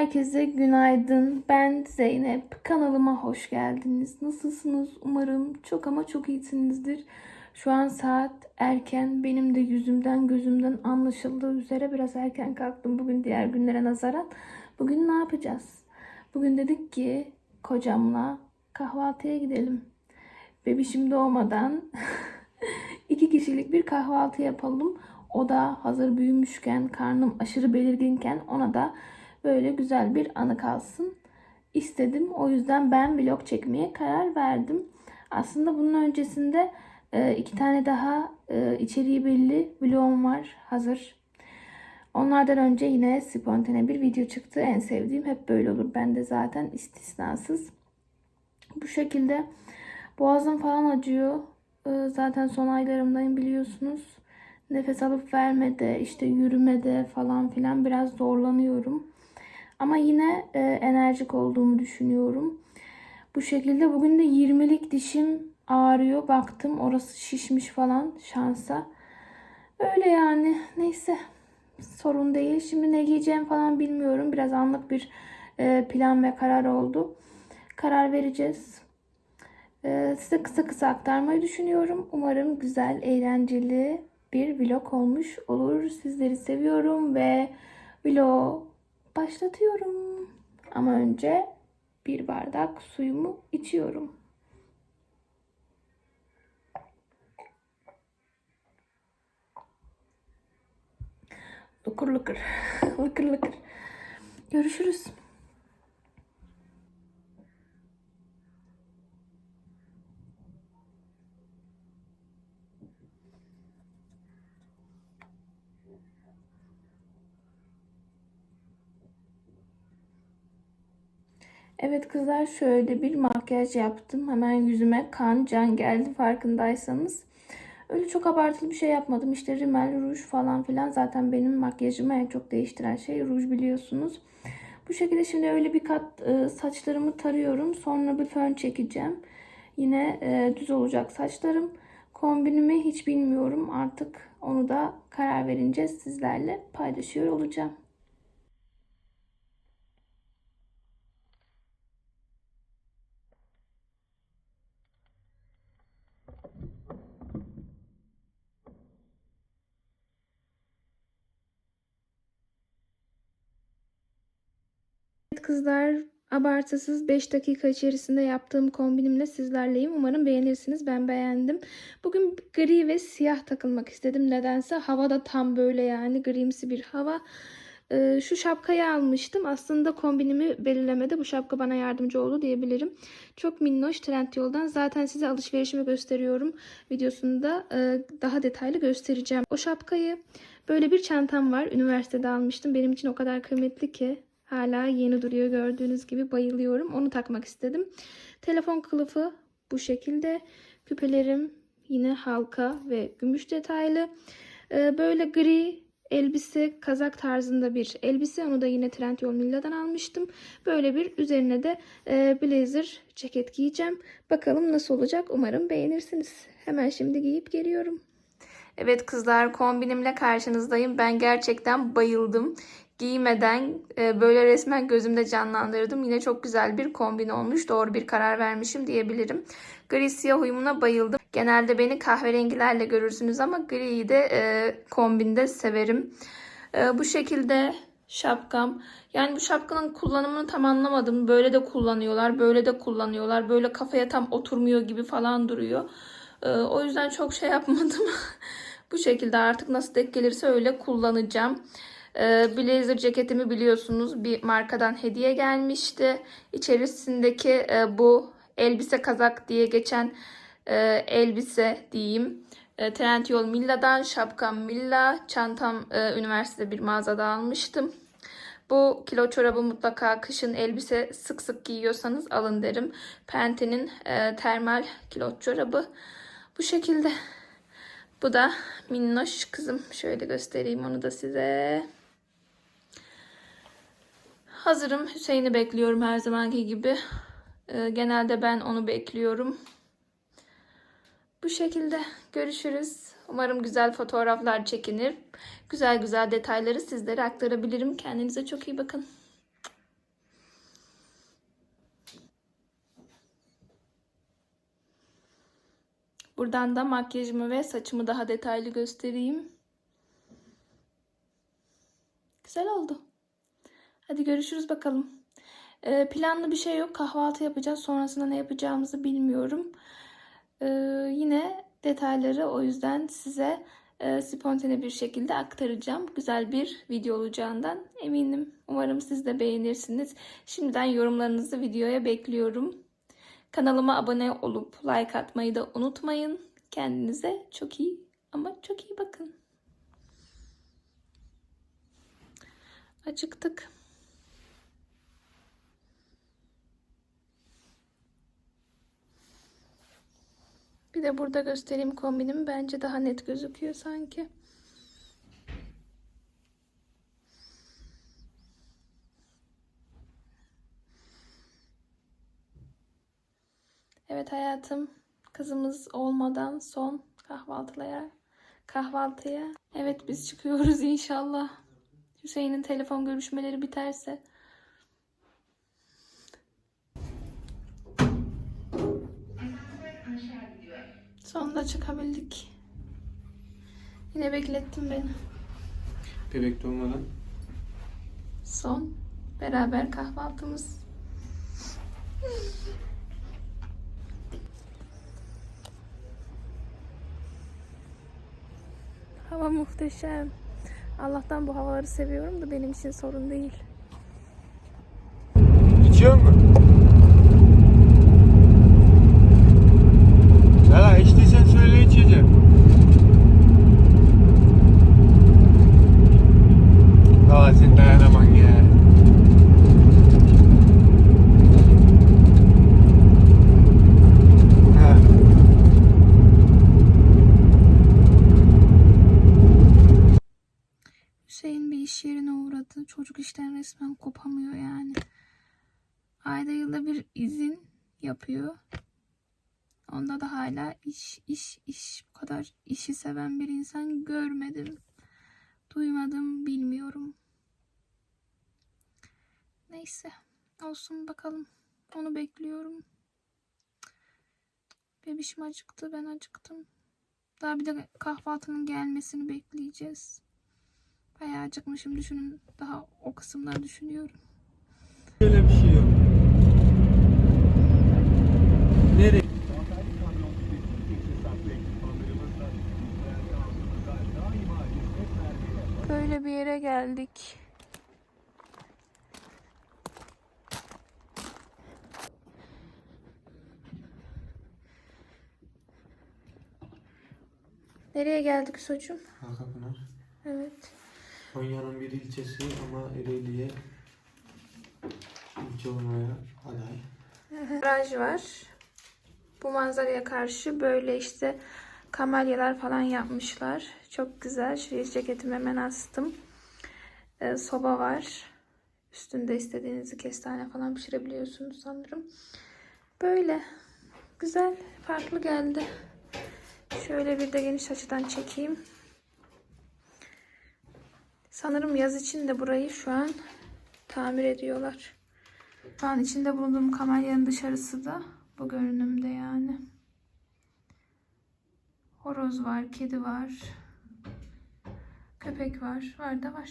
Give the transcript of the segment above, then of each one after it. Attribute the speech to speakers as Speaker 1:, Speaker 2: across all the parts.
Speaker 1: Herkese günaydın. Ben Zeynep. Kanalıma hoş geldiniz. Nasılsınız? Umarım çok ama çok iyisinizdir. Şu an saat erken. Benim de yüzümden gözümden anlaşıldığı üzere biraz erken kalktım. Bugün diğer günlere nazaran. Bugün ne yapacağız? Bugün dedik ki kocamla kahvaltıya gidelim. Bebişim doğmadan iki kişilik bir kahvaltı yapalım. O da hazır büyümüşken, karnım aşırı belirginken ona da böyle güzel bir anı kalsın istedim. O yüzden ben vlog çekmeye karar verdim. Aslında bunun öncesinde e, iki tane daha e, içeriği belli vlogum var hazır. Onlardan önce yine spontane bir video çıktı. En sevdiğim hep böyle olur. Ben de zaten istisnasız. Bu şekilde boğazım falan acıyor. E, Zaten son aylarımdayım biliyorsunuz. Nefes alıp vermede, işte yürümede falan filan biraz zorlanıyorum. Ama yine e, enerjik olduğumu düşünüyorum. Bu şekilde bugün de 20'lik dişim ağrıyor. Baktım orası şişmiş falan şansa. Öyle yani. Neyse. Sorun değil. Şimdi ne giyeceğim falan bilmiyorum. Biraz anlık bir e, plan ve karar oldu. Karar vereceğiz. E, size kısa kısa aktarmayı düşünüyorum. Umarım güzel, eğlenceli bir vlog olmuş olur. Sizleri seviyorum ve vlog başlatıyorum. Ama önce bir bardak suyumu içiyorum. Lıkır lıkır. lıkır lıkır. Görüşürüz. Evet kızlar şöyle bir makyaj yaptım. Hemen yüzüme kan can geldi farkındaysanız. Öyle çok abartılı bir şey yapmadım. İşte rimel, ruj falan filan. Zaten benim makyajımı en çok değiştiren şey ruj biliyorsunuz. Bu şekilde şimdi öyle bir kat e, saçlarımı tarıyorum. Sonra bir fön çekeceğim. Yine e, düz olacak saçlarım. Kombinimi hiç bilmiyorum. Artık onu da karar verince sizlerle paylaşıyor olacağım. Kızlar abartısız 5 dakika içerisinde yaptığım kombinimle sizlerleyim. Umarım beğenirsiniz. Ben beğendim. Bugün gri ve siyah takılmak istedim. Nedense hava da tam böyle yani grimsi bir hava. Ee, şu şapkayı almıştım. Aslında kombinimi belirlemede bu şapka bana yardımcı oldu diyebilirim. Çok minnoş Trendyol'dan. Zaten size alışverişimi gösteriyorum. Videosunda e, daha detaylı göstereceğim. O şapkayı böyle bir çantam var. Üniversitede almıştım. Benim için o kadar kıymetli ki. Hala yeni duruyor gördüğünüz gibi bayılıyorum. Onu takmak istedim. Telefon kılıfı bu şekilde. Küpelerim yine halka ve gümüş detaylı. Ee, böyle gri elbise kazak tarzında bir elbise. Onu da yine Trendyol Milla'dan almıştım. Böyle bir üzerine de e, blazer ceket giyeceğim. Bakalım nasıl olacak. Umarım beğenirsiniz. Hemen şimdi giyip geliyorum. Evet kızlar kombinimle karşınızdayım. Ben gerçekten bayıldım. Giymeden e, böyle resmen gözümde canlandırdım. Yine çok güzel bir kombin olmuş. Doğru bir karar vermişim diyebilirim. Gri siyah uyumuna bayıldım. Genelde beni kahverengilerle görürsünüz ama griyi de e, kombinde severim. E, bu şekilde şapkam. Yani bu şapkanın kullanımını tam anlamadım. Böyle de kullanıyorlar, böyle de kullanıyorlar. Böyle kafaya tam oturmuyor gibi falan duruyor. E, o yüzden çok şey yapmadım. bu şekilde artık nasıl denk gelirse öyle kullanacağım. Ee, blazer ceketimi biliyorsunuz bir markadan hediye gelmişti. İçerisindeki e, bu elbise kazak diye geçen e, elbise diyeyim. E, Trendyol Milla'dan şapkam Milla, çantam üniversitede bir mağazada almıştım. Bu kilo çorabı mutlaka kışın elbise sık sık giyiyorsanız alın derim. Pente'nin e, termal kilo çorabı. Bu şekilde. Bu da minnoş kızım. Şöyle göstereyim onu da size hazırım. Hüseyin'i bekliyorum her zamanki gibi. Ee, genelde ben onu bekliyorum. Bu şekilde görüşürüz. Umarım güzel fotoğraflar çekinir. Güzel güzel detayları sizlere aktarabilirim. Kendinize çok iyi bakın. Buradan da makyajımı ve saçımı daha detaylı göstereyim. Güzel oldu. Hadi görüşürüz bakalım. Ee, planlı bir şey yok. Kahvaltı yapacağız. Sonrasında ne yapacağımızı bilmiyorum. Ee, yine detayları o yüzden size e, spontane bir şekilde aktaracağım. Güzel bir video olacağından eminim. Umarım siz de beğenirsiniz. Şimdiden yorumlarınızı videoya bekliyorum. Kanalıma abone olup like atmayı da unutmayın. Kendinize çok iyi ama çok iyi bakın. Acıktık. Bir de burada göstereyim kombinimi. Bence daha net gözüküyor sanki. Evet hayatım. Kızımız olmadan son kahvaltıya. Kahvaltıya. Evet biz çıkıyoruz inşallah. Hüseyin'in telefon görüşmeleri biterse. Sonunda çıkabildik. Yine beklettin beni.
Speaker 2: Bebek doğmadan.
Speaker 1: Son beraber kahvaltımız. Hava muhteşem. Allah'tan bu havaları seviyorum da benim için sorun değil.
Speaker 2: İçiyor mu? Valla içtiysen söyle içeceğim. Valla sen dayanamam ya. Ha.
Speaker 1: Hüseyin bir iş yerine uğradı. Çocuk işten resmen kopamıyor yani. Bir izin yapıyor. Onda da hala iş, iş, iş. Bu kadar işi seven bir insan görmedim. Duymadım, bilmiyorum. Neyse. Olsun bakalım. Onu bekliyorum. Bebişim acıktı, ben acıktım. Daha bir de kahvaltının gelmesini bekleyeceğiz. Bayağı acıkmışım düşünün. Daha o kısımları düşünüyorum.
Speaker 2: Öyle bir şey yok. Nereye?
Speaker 1: Böyle bir yere geldik. Nereye geldik Soçum?
Speaker 2: Halkapınar.
Speaker 1: Evet.
Speaker 2: Konya'nın bir ilçesi ama Ereğli'ye ilçe olmaya aday.
Speaker 1: Baraj var. Bu manzaraya karşı böyle işte kamelyalar falan yapmışlar. Çok güzel. Şuraya ceketimi hemen astım. Ee, soba var. Üstünde istediğinizi kestane falan pişirebiliyorsunuz sanırım. Böyle. Güzel. Farklı geldi. Şöyle bir de geniş açıdan çekeyim. Sanırım yaz için de burayı şu an tamir ediyorlar. Şu an içinde bulunduğum kamelyanın dışarısı da bu görünümde yani. Horoz var, kedi var. Köpek var. Var da var.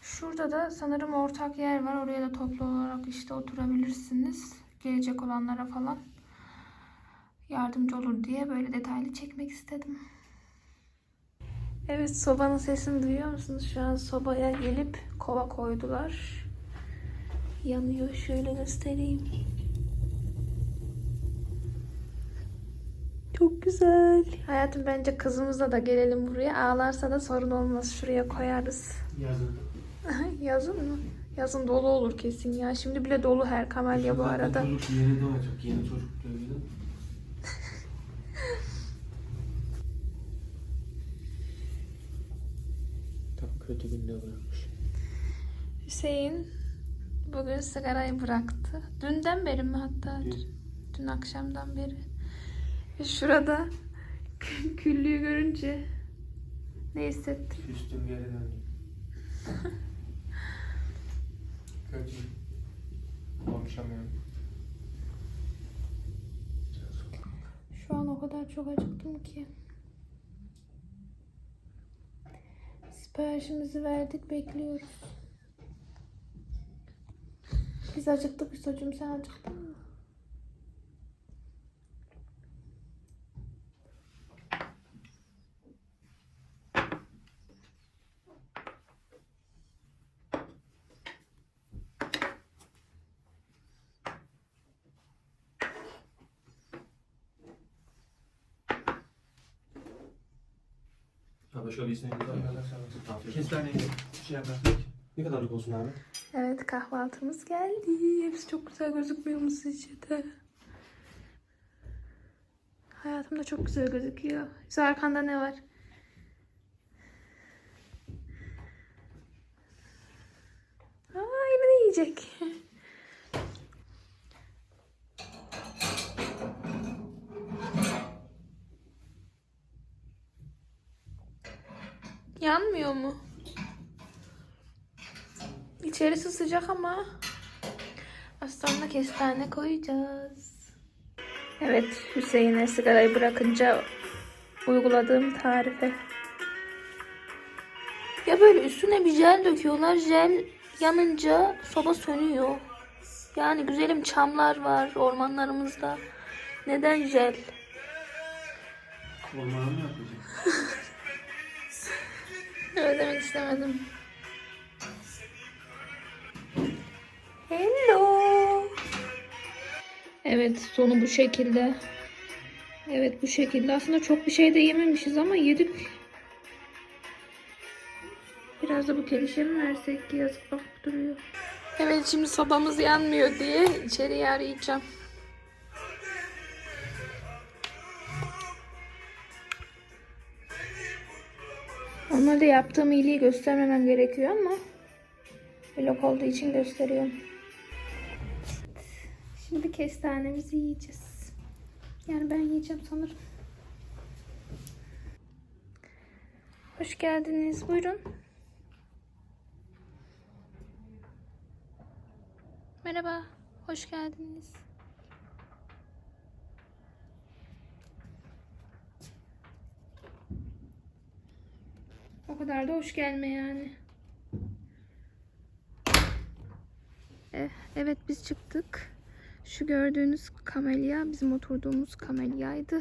Speaker 1: Şurada da sanırım ortak yer var. Oraya da toplu olarak işte oturabilirsiniz. Gelecek olanlara falan yardımcı olur diye böyle detaylı çekmek istedim. Evet sobanın sesini duyuyor musunuz? Şu an sobaya gelip kova koydular. Yanıyor. Şöyle göstereyim. Çok güzel. Hayatım bence kızımızla da gelelim buraya. Ağlarsa da sorun olmaz. Şuraya koyarız.
Speaker 2: Yazın.
Speaker 1: Yazın mı? Yazın dolu olur kesin ya. Şimdi bile dolu her kamelya bu arada.
Speaker 2: Çocuk yeni doğacak. Yeni çocuk doğuyor. Tam kötü günde bırakmış.
Speaker 1: Hüseyin bugün sigarayı bıraktı. Dünden beri mi hatta?
Speaker 2: Dün.
Speaker 1: Dün akşamdan beri. Ve şurada küllüğü görünce ne hissettim?
Speaker 2: Üstüm geri döndü. kötü. Konuşamıyorum.
Speaker 1: kadar çok acıktım ki. Siparişimizi verdik bekliyoruz. Biz acıktık Hüsocuğum sen acıktın mı?
Speaker 3: Abi şöyle ismini
Speaker 2: Kestane şey yapar.
Speaker 3: Ne kadarlık olsun abi?
Speaker 1: Evet kahvaltımız geldi. Hepsi çok güzel gözükmüyor mu sizce de? Hayatımda çok güzel gözüküyor. Şu arkanda ne var? Aa de yiyecek. Yanmıyor mu? İçerisi sıcak ama sonra kestane koyacağız. Evet Hüseyin'e sigarayı bırakınca uyguladığım tarife. Ya böyle üstüne bir jel döküyorlar. Jel yanınca soba sönüyor. Yani güzelim çamlar var ormanlarımızda. Neden jel?
Speaker 2: Olmalı mı yapacak?
Speaker 1: Öyle demek istemedim. Hello. Evet sonu bu şekilde. Evet bu şekilde. Aslında çok bir şey de yememişiz ama yedik. Biraz da bu kelişe mi versek ki yazık bak duruyor. Evet şimdi sobamız yanmıyor diye içeriye arayacağım. Onlara yaptığım iyiliği göstermemem gerekiyor ama vlog olduğu için gösteriyorum. Şimdi kestanemizi yiyeceğiz. Yani ben yiyeceğim sanırım. Hoş geldiniz. Buyurun. Merhaba. Hoş geldiniz. O kadar da hoş gelme yani. Eh, evet biz çıktık. Şu gördüğünüz kamelya bizim oturduğumuz kamelyaydı.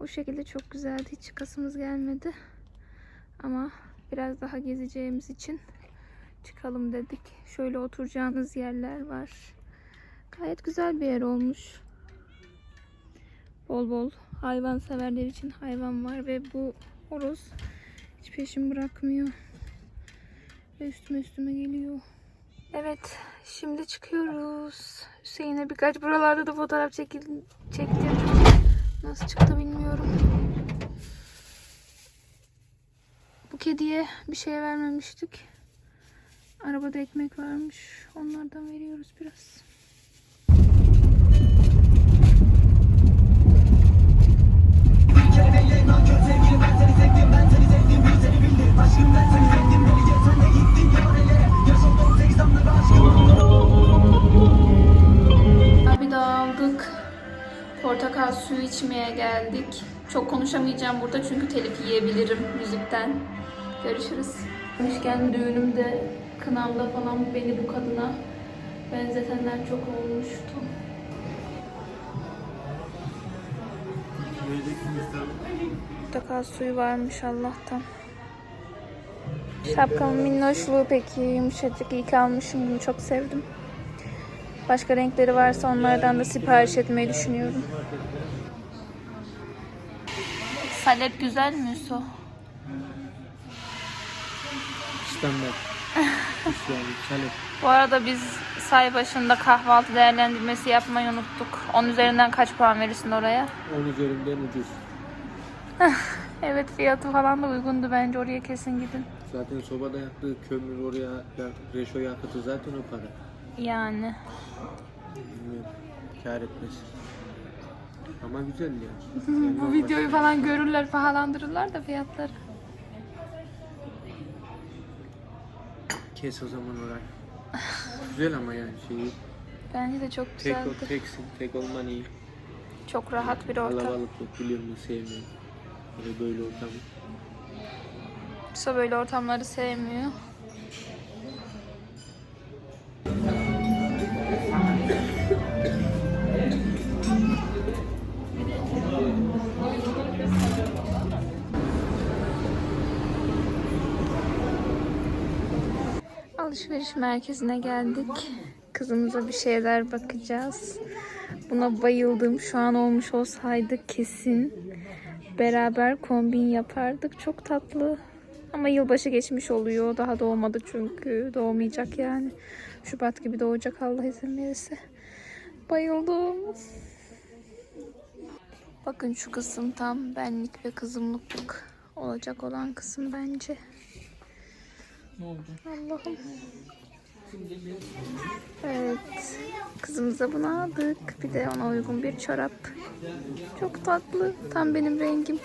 Speaker 1: O şekilde çok güzeldi. Hiç çıkasımız gelmedi. Ama biraz daha gezeceğimiz için çıkalım dedik. Şöyle oturacağınız yerler var. Gayet güzel bir yer olmuş. Bol bol hayvan severler için hayvan var ve bu horoz hiç peşimi bırakmıyor. Ve üstüme üstüme geliyor. Evet, şimdi çıkıyoruz. Hüseyin'e birkaç buralarda da fotoğraf çekil çektim. Nasıl çıktı bilmiyorum. Bu kediye bir şey vermemiştik. Arabada ekmek varmış. Onlardan veriyoruz biraz. Dağıldık. Portakal suyu içmeye geldik. Çok konuşamayacağım burada çünkü telif yiyebilirim müzikten. Görüşürüz. Demişken düğünümde, kınamda falan beni bu kadına benzetenler çok olmuştu. Portakal suyu varmış Allah'tan. Şapkamın minnoşluğu peki yumuşacık iyi kalmışım bunu çok sevdim. Başka renkleri varsa onlardan da sipariş etmeyi düşünüyorum. Salep güzel mi Yusuf?
Speaker 2: Yani çalep.
Speaker 1: Bu arada biz say başında kahvaltı değerlendirmesi yapmayı unuttuk. 10 üzerinden kaç puan verirsin oraya?
Speaker 2: 10 üzerinden ucuz.
Speaker 1: Evet fiyatı falan da uygundu bence oraya kesin gidin.
Speaker 2: Zaten sobada yaktığı kömür oraya ya- reşo yakıtı zaten o para.
Speaker 1: Yani.
Speaker 2: Bilmiyorum. Kâr etmez. Ama güzel ya.
Speaker 1: Bu videoyu falan görürler pahalandırırlar da fiyatları.
Speaker 2: Kes o zaman orayı. güzel ama yani şeyi.
Speaker 1: Bence de çok
Speaker 2: Tek,
Speaker 1: güzeldi.
Speaker 2: o, teksin. Tek olman iyi.
Speaker 1: Çok rahat bir ortam.
Speaker 2: Kalabalıklık biliyor musun sevmiyorum. Böyle böyle ortamı.
Speaker 1: Musa böyle ortamları sevmiyor. Alışveriş merkezine geldik. Kızımıza bir şeyler bakacağız. Buna bayıldım. Şu an olmuş olsaydı kesin beraber kombin yapardık. Çok tatlı. Ama yılbaşı geçmiş oluyor. Daha doğmadı çünkü. Doğmayacak yani. Şubat gibi doğacak Allah izin verirse. Bayıldım. Bakın şu kısım tam benlik ve kızımlık olacak olan kısım bence. Allah'ım. Evet. Kızımıza bunu aldık. Bir de ona uygun bir çorap. Çok tatlı. Tam benim rengim.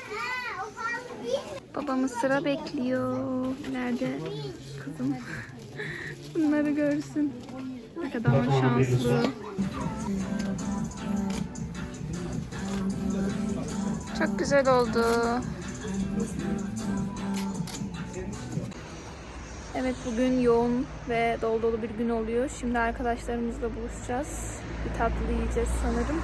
Speaker 1: Babamız sıra bekliyor. Nerede kızım? Bunları görsün. Ne kadar şanslı. Çok güzel oldu. Evet bugün yoğun ve dolu dolu bir gün oluyor. Şimdi arkadaşlarımızla buluşacağız. Bir tatlı yiyeceğiz sanırım.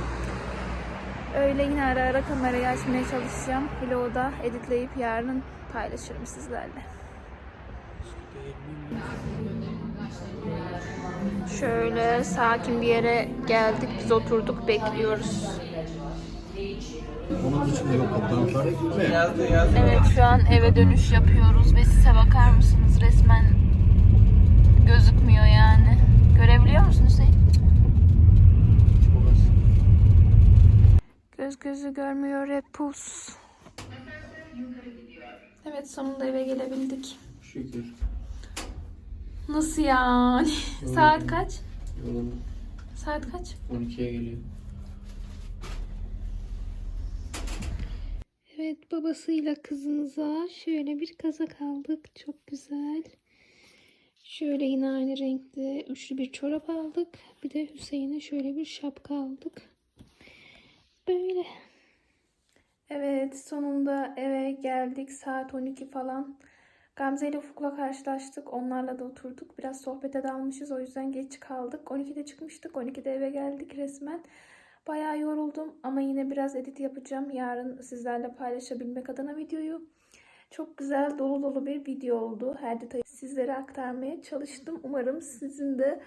Speaker 1: Öyle yine ara ara kamerayı açmaya çalışacağım. Vlogu da editleyip yarın paylaşırım sizlerle. Şöyle sakin bir yere geldik. Biz oturduk bekliyoruz.
Speaker 3: Onun içinde yok kaptan var.
Speaker 1: Evet şu an eve dönüş yapıyoruz ve size bakar mısınız resmen gözükmüyor yani. Görebiliyor musun Hüseyin? Göz gözü görmüyor hep pus. Evet sonunda eve gelebildik.
Speaker 2: Şükür.
Speaker 1: Nasıl yani? Saat kaç?
Speaker 2: Yolun
Speaker 1: Saat kaç?
Speaker 2: 12'ye geliyor.
Speaker 1: Evet babasıyla kızımıza şöyle bir kazak aldık. Çok güzel. Şöyle yine aynı renkte üçlü bir çorap aldık. Bir de Hüseyin'e şöyle bir şapka aldık. Böyle. Evet sonunda eve geldik. Saat 12 falan. Gamze ile Ufuk'la karşılaştık. Onlarla da oturduk. Biraz sohbete dalmışız. O yüzden geç kaldık. 12'de çıkmıştık. 12'de eve geldik resmen. Bayağı yoruldum ama yine biraz edit yapacağım. Yarın sizlerle paylaşabilmek adına videoyu. Çok güzel dolu dolu bir video oldu. Her detayı sizlere aktarmaya çalıştım. Umarım sizin de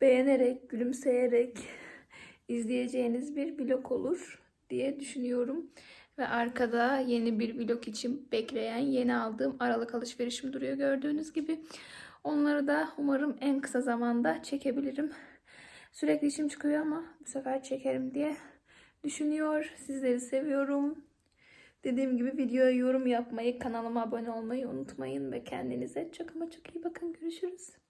Speaker 1: beğenerek, gülümseyerek izleyeceğiniz bir vlog olur diye düşünüyorum. Ve arkada yeni bir vlog için bekleyen yeni aldığım aralık alışverişim duruyor gördüğünüz gibi. Onları da umarım en kısa zamanda çekebilirim. Sürekli işim çıkıyor ama bu sefer çekerim diye düşünüyor. Sizleri seviyorum. Dediğim gibi videoya yorum yapmayı, kanalıma abone olmayı unutmayın ve kendinize çok ama çok iyi bakın. Görüşürüz.